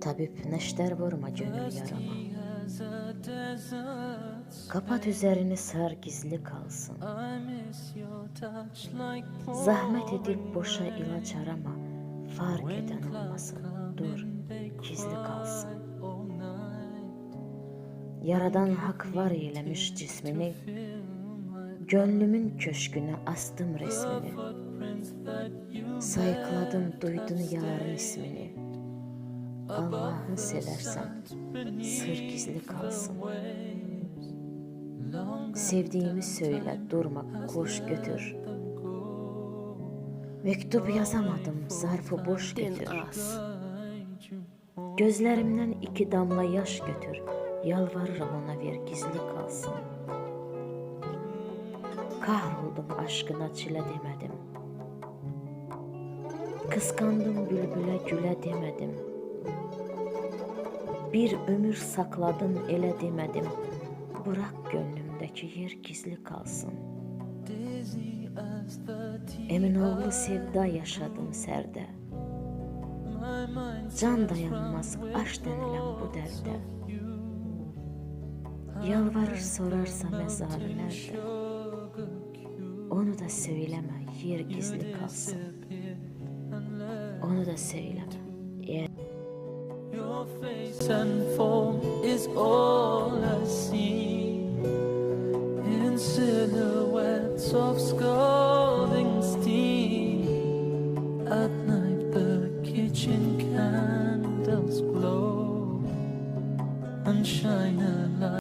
tabip neşter vurma gönül yarama. Kapat üzerini sar gizli kalsın. Zahmet edip boşa ilaç arama. Fark eden olmasın. Dur, gizli kalsın. Yaradan hak var eylemiş cismini. Gönlümün köşküne astım resmini. Sayıkladım duydun yaların ismini. Allah'ı seversen sır gizli kalsın. Sevdiğimi söyle durma koş götür. Mektup yazamadım zarfı boş götür. Gözlerimden iki damla yaş götür. Yalvarırım ona ver gizli kalsın. Kahroldum aşkına çile demedim. Kıskandım bülbüle güle demedim. Bir ömür sakladım ele demedim. Bırak gönlümdeki yer gizli kalsın. Eminoğlu sevda yaşadım serde. Can dayanmaz aşk denilen bu derde. Yalvarır sorarsa mezarı nerede? Onu da söyleme yer gizli kalsın. Onu da söyleme. Eğer Your face and form is all I see in silhouettes of scalding steam. At night, the kitchen candles glow and shine